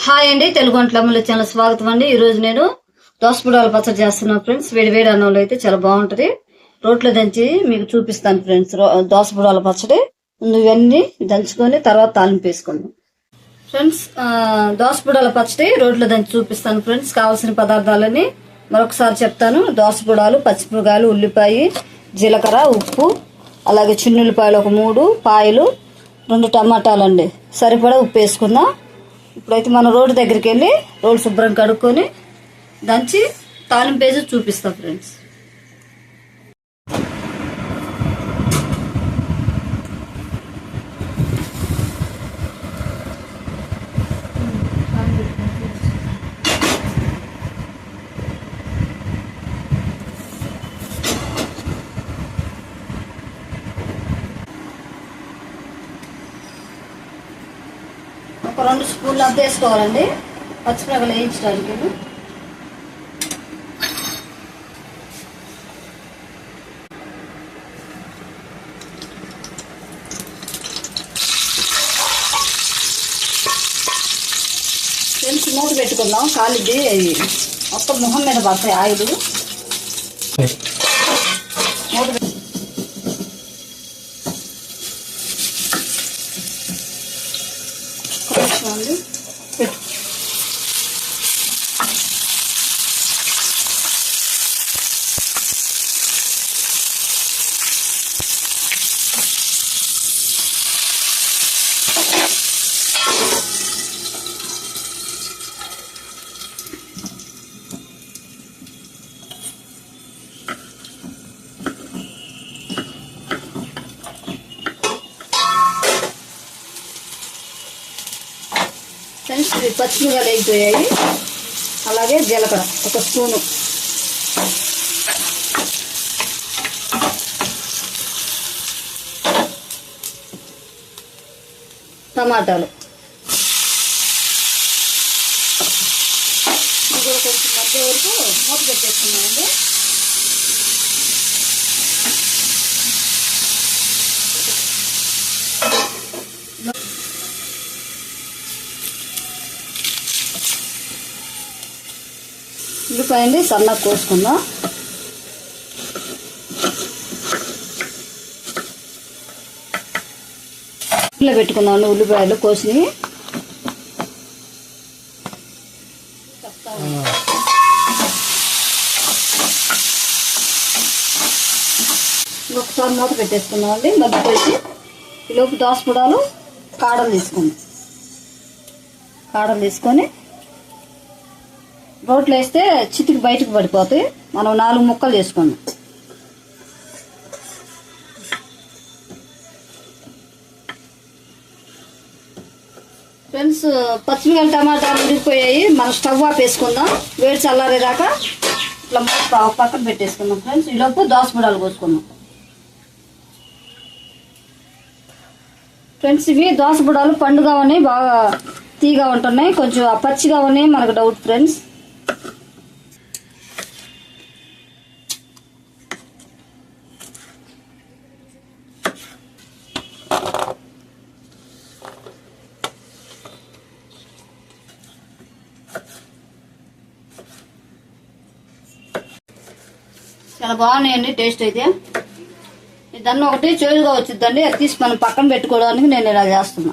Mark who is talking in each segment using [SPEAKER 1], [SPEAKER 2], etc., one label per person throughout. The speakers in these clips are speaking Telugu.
[SPEAKER 1] హాయ్ అండి తెలుగు వంటలమ్మల ఛానల్ స్వాగతం అండి. ఈరోజు నేను దోసపుడాలు పచ్చడి చేస్తున్నాను ఫ్రెండ్స్. వేడి వేడి అన్నంలో అయితే చాలా బాగుంటుంది. రోట్లో దంచి మీకు చూపిస్తాను ఫ్రెండ్స్. రో- దోసపుడాల పచ్చడి. ఇవన్నీ దంచుకొని తర్వాత తాలింపు వేసుకుందాం. ఫ్రెండ్స్ దోసపుడాల పచ్చడి రోట్లో దంచి చూపిస్తాను ఫ్రెండ్స్. కావాల్సిన పదార్థాలని మరొకసారి చెప్తాను. దోసపుడాలు పచ్చిమిరకాయలు ఉల్లిపాయ జీలకర్ర ఉప్పు అలాగే చిన్నుల్లిపాయలు ఒక మూడు పాయలు రెండు టమాటాలు అండి సరిపడా ఉప్పు వేసుకుందాం. ఇప్పుడైతే మనం రోడ్డు దగ్గరికి వెళ్ళి రోడ్డు శుభ్రం కడుక్కొని దంచి తాలింపు వేసి చూపిస్తాం ఫ్రెండ్స్ ఒక రెండు స్పూన్లు అంత వేసుకోవాలండి. పచ్చిమిరపకాయలు వేయించడానికి. ఫ్రెండ్స్ మూత పెట్టుకుందాం. కాలిది మొత్తం మొహం మీద పడతాయి ఆయిల్ మూత పెట్టు కొంచెం అండి పెట్టు ఫ్రెండ్స్ వేగిపోయాయి అయిపోయాయి అలాగే జీలకర్ర ఒక స్పూను. టమాటాలు. ఇది కూడా కొంచెం మధ్య వరకు మూత పెట్టేసుకున్నామండి ఉల్లిపాయ అండి సన్నగా కోసుకుందాం. ఇంట్లో పెట్టుకుందాం ఉల్లిపాయలు కోసి ఒకసారి మూత పెట్టేసుకుందాం అండి. మగ్గిపోయి ఈలోపు దోసపుడాలు కాడలు తీసుకుందాం. కాడలు తీసుకొని రోట్లో వేస్తే చితికి బయటకు పడిపోతాయి. మనం నాలుగు ముక్కలు చేసుకుందాం ఫ్రెండ్స్ పచ్చిమిరపకాయలు టమాటాలు ఉడికిపోయాయి మనం స్టవ్ ఆఫ్ వేసుకుందాం వేడి చల్లారేదాకా ఇట్లా మూత పక్కన పెట్టేసుకుందాం ఫ్రెండ్స్. ఈలోపు దోసపూడాలు కోసుకుందాం. ఫ్రెండ్స్ ఇవి దోసపూడాలు పండుగా ఉన్నాయి. బాగా తీగా ఉంటున్నాయి. కొంచెం పచ్చిగా ఉన్నాయి. మనకు డౌట్ ఫ్రెండ్స్. బాగున్నాయండి టేస్ట్ అయితే. దాన్ని ఒకటి చేదుగా వచ్చిందండి అది తీసి మనం పక్కన పెట్టుకోవడానికి నేను ఇలా చేస్తున్నా.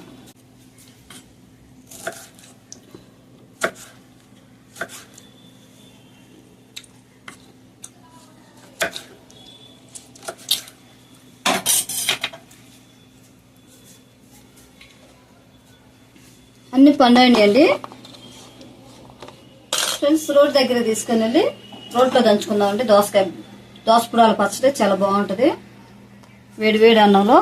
[SPEAKER 1] అన్ని పండండి అండి ఫ్రెండ్స్ రోడ్ దగ్గర తీసుకుని వెళ్ళి రోడ్లో దంచుకుందామండి దోసకాయ దోసపుడాల పచ్చడి చాలా బాగుంటుంది. వేడివేడి అన్నంలో.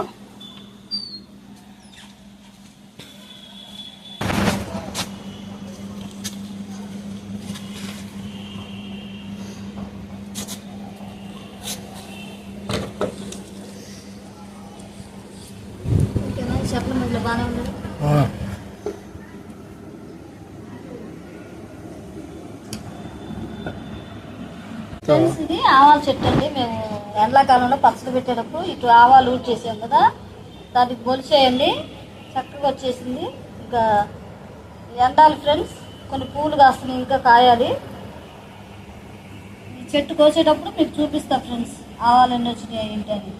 [SPEAKER 1] చెప్పండి ఈ బాగానే ఫ్రెండ్స్ ఇది ఆవాల చెట్టు అండి మేము ఎండాకాలంలో పచ్చడి పెట్టేటప్పుడు ఇటు ఆవాలు ఊడ్ చేసాం కదా. దానికి బొలిచేయండి చక్కగా వచ్చేసింది. ఇంకా ఎండాలి ఫ్రెండ్స్ కొన్ని పూలు కాస్తున్నాయి. ఇంకా కాయాలి. ఈ చెట్టు కోసేటప్పుడు మీకు చూపిస్తా ఫ్రెండ్స్ ఆవాలు ఎన్ని వచ్చినాయి ఏంటని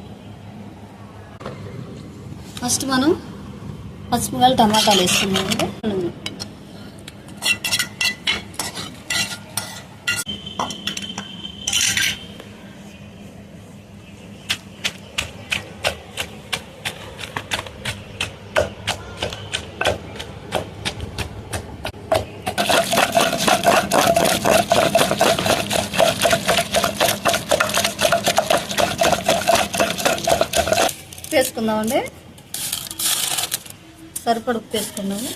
[SPEAKER 1] ఫస్ట్ మనం పచ్చిమిరకాయలు టమాటాలు వేసుకున్నామండి వేసుకుందామండి సరిపడ ఉప్పు వేసుకున్నాము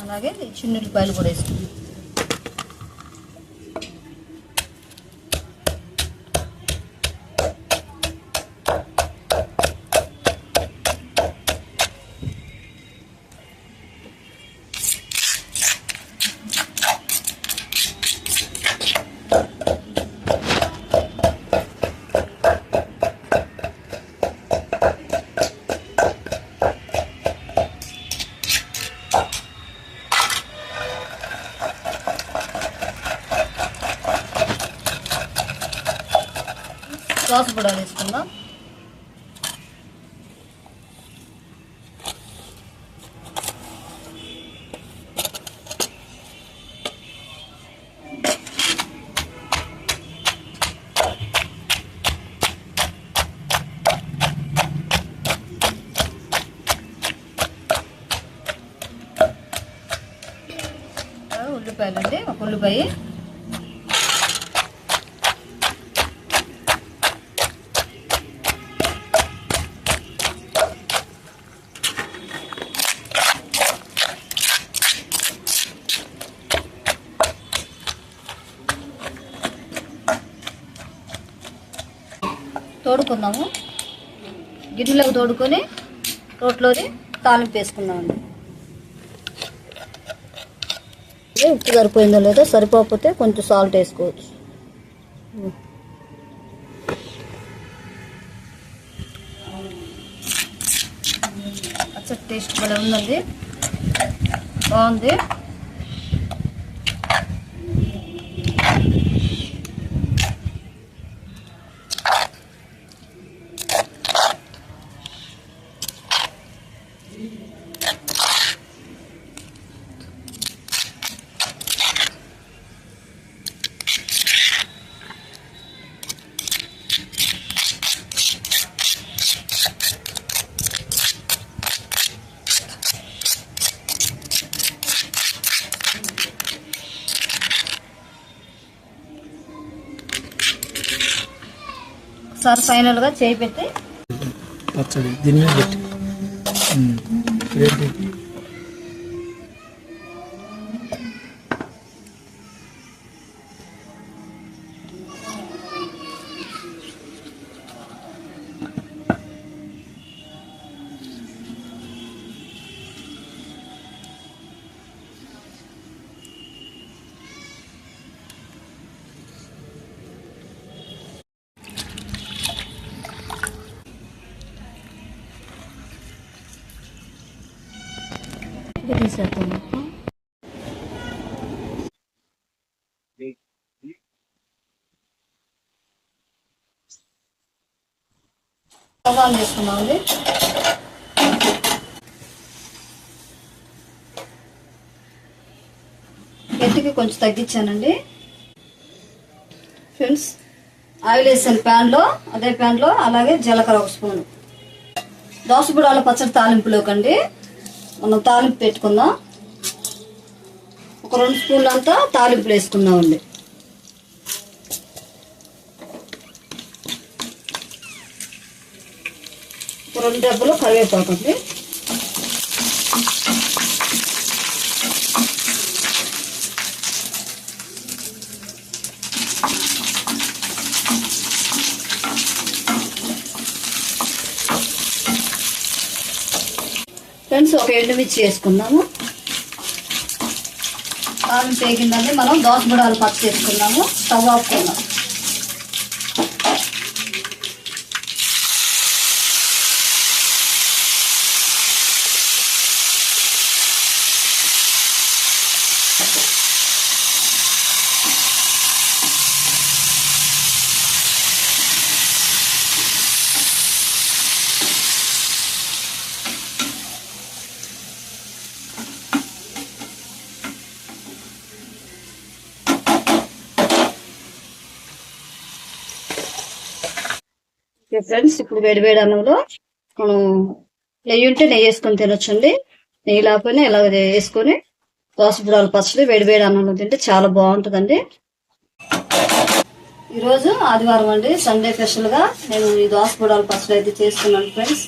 [SPEAKER 1] అలాగే ఈ కూడా వేసుకున్నాం సాస్ కూడా వేసుకుందాం ఉల్లిపాయలు అండి ఉల్లిపాయ తోడుకుందాము. గిన్నెలకు తోడుకొని రోట్లోని తాలింపు వేసుకుందామండి ఇదే ఉప్పు సరిపోయిందో లేదో సరిపోకపోతే కొంచెం సాల్ట్ వేసుకోవచ్చు. అచ్చ టేస్ట్ భలే ఉందండి. బాగుంది. ఒకసారి ఫైనల్గా చేయి పెట్టి
[SPEAKER 2] పచ్చడి దీని మీద పెట్టి. ఉమ్. ఏంటి?
[SPEAKER 1] చేసుకున్నామండి ఎత్తుకి కొంచెం తగ్గించానండి ఫ్రెండ్స్ ఆయిల్ వేసాను ప్యాన్లో అదే ప్యాన్లో అలాగే జీలకర్ర ఒక స్పూను దోసబుడాల పచ్చడి తాలింపులోకండి మనం తాలింపు పెట్టుకుందాం. ఒక రెండు స్పూన్లు అంతా తాలింపులు వేసుకుందామండి. ఒక రెండు డబ్బులు కరివేపాకండి అండి ఫ్రెండ్స్ ఒక ఎండుమిర్చి వేసుకున్నాము కారం పేగిందండి మనం దోసబుడాలు పచ్చి వేసుకుందాము స్టవ్ ఆపుకుందాం ఓకే ఫ్రెండ్స్ ఇప్పుడు వేడి వేడి అన్నంలో మనం నెయ్యి ఉంటే నెయ్యి వేసుకొని తినొచ్చండి. నెయ్యి లేకపోయినా ఇలాగ వేసుకొని దోసపుడాల పచ్చడి వేడి వేడి అన్నంలో తింటే చాలా బాగుంటుందండి. ఈరోజు ఆదివారం అండి సండే స్పెషల్గా నేను ఈ దోసపుడాల పచ్చడి అయితే చేసుకున్నాను ఫ్రెండ్స్.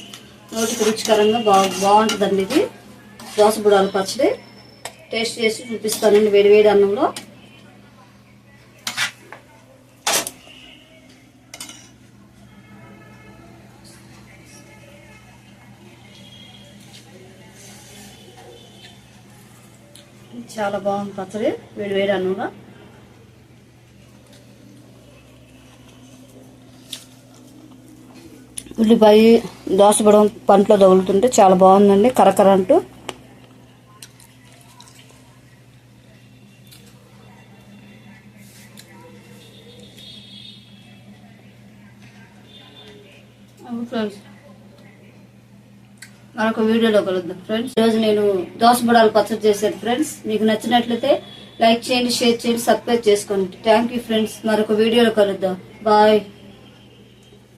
[SPEAKER 1] నోటికి రుచికరంగా బా బాగుంటుందండి ఇది. దోసపుడాల పచ్చడి. టేస్ట్ చేసి చూపిస్తానండి వేడి వేడి అన్నంలో. చాలా బాగుంది పచ్చడి. వేడి వేడి అన్నంలో. ఉల్లిపాయ దోసపడం పంటలో తగులుతుంటే చాలా బాగుందండి. కరకర అంటూ. ఫ్రెండ్స్. మరొక వీడియోలో కలుద్దాం ఫ్రెండ్స్ ఈరోజు నేను దోశ బుడాలు పచ్చడి చేశాను ఫ్రెండ్స్ మీకు నచ్చినట్లయితే లైక్ చేయండి షేర్ చేయండి సబ్స్క్రైబ్ చేసుకోండి. థ్యాంక్ యూ ఫ్రెండ్స్ మరొక వీడియోలో కలుద్దాం. బాయ్